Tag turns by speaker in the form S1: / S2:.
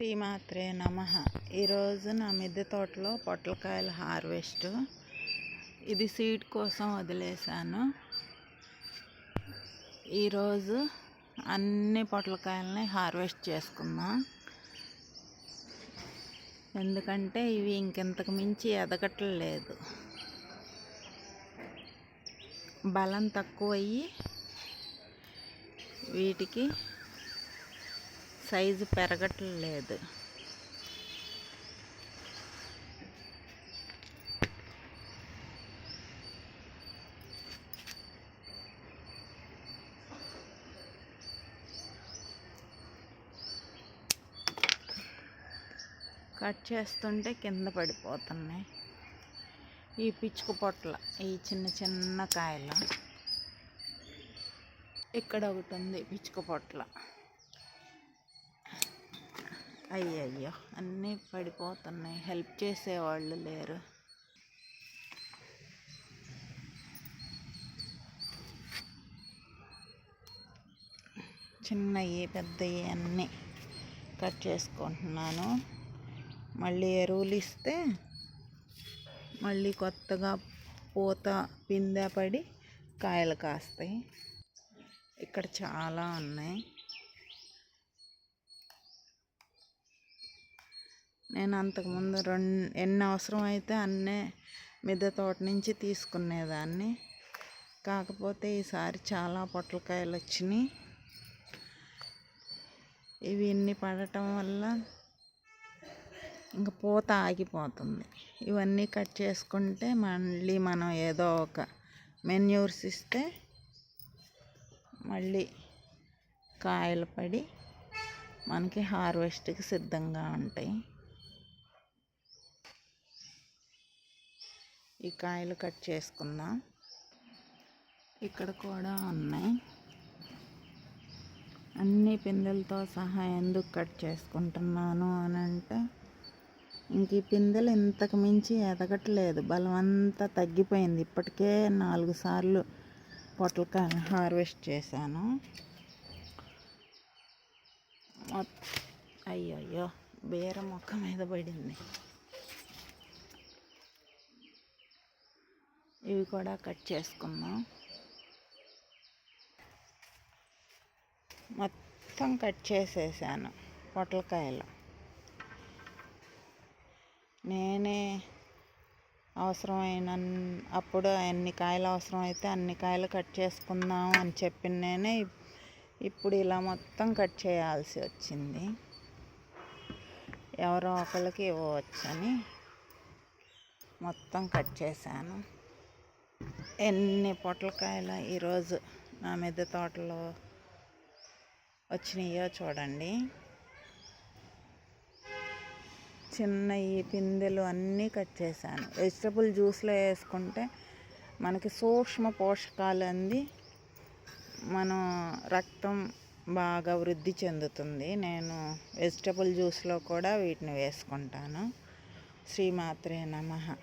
S1: శ్రీమాత్రే నమ. ఈరోజు నా మిద్దె తోటలో పొట్లకాయల హార్వెస్ట్. ఇది సీడ్ కోసం వదిలేశాను. ఈరోజు అన్ని పొట్లకాయలని హార్వెస్ట్ చేసుకుందాం. ఎందుకంటే ఇవి ఇంకెంతకు మించి ఎదగట్లేదు. బలం తక్కువయ్యి వీటికి సైజు పెరగట్లేదు. కట్ చేస్తుంటే కింద పడిపోతున్నాయి. ఈ పిచ్చుక పొట్ల ఈ చిన్న చిన్న కాయలు. ఇక్కడ ఒకటి ఉంది పిచ్చుక పొట్ల. అయ్యయ్యో అన్నీ పడిపోతున్నాయి. హెల్ప్ చేసేవాళ్ళు లేరు. చిన్నవి పెద్దవి అన్నీ కట్ చేసుకుంటున్నాను. మళ్ళీ ఎరువులు ఇస్తే మళ్ళీ కొత్తగా పూత పిందె పడి కాయలు కాస్తాయి. ఇక్కడ చాలా ఉన్నాయి. నేను అంతకుముందు రెండు ఎన్ని అవసరం అయితే అన్నే మిద్దె తోట నుంచి తీసుకునేదాన్ని. కాకపోతే ఈసారి చాలా పొట్లకాయలు వచ్చినాయి. ఇవి ఇన్ని పడటం వల్ల ఇంకా పూత ఆగిపోతుంది. ఇవన్నీ కట్ చేసుకుంటే మళ్ళీ మనం ఏదో ఒక మెన్యూర్స్ ఇస్తే మళ్ళీ కాయలు పడి మనకి హార్వెస్ట్కి సిద్ధంగా ఉంటాయి. ఈ కాయలు కట్ చేసుకుందాం. ఇక్కడ కూడా ఉన్నాయి. అన్ని పిందెలతో సహా ఎందుకు కట్ చేసుకుంటున్నాను అని అంటే ఇంక ఈ పిందెలు ఇంతకు మించి ఎదగట్లేదు. బలం అంతా తగ్గిపోయింది. ఇప్పటికే నాలుగు సార్లు పొట్లకాయ హార్వెస్ట్ చేశాను. అయ్యయ్యో బీర మొక్క మీద పడింది. ఇవి కూడా కట్ చేసుకుందాం. మొత్తం కట్ చేసేసాను పొట్లకాయలు. నేనే అవసరమైన అప్పుడు ఎన్ని కాయలు అవసరం అయితే అన్ని కాయలు కట్ చేసుకుందాం అని చెప్పిన నేనే ఇప్పుడు ఇలా మొత్తం కట్ చేయాల్సి వచ్చింది. ఎవరో ఒకరికి ఇవ్వవచ్చని మొత్తం కట్ చేశాను. ఎన్ని పొట్లకాయలు ఈరోజు నా మిద్దె తోటలో వచ్చినాయో చూడండి. చిన్న ఈ పిందెలు అన్నీ కట్ చేశాను. వెజిటబుల్ జ్యూస్లో వేసుకుంటే మనకి సూక్ష్మ పోషకాలు అంది. మనం రక్తం బాగా వృద్ధి చెందుతుంది. నేను వెజిటబుల్ జ్యూస్లో కూడా వీటిని వేసుకుంటాను. శ్రీమాత్రే నమ.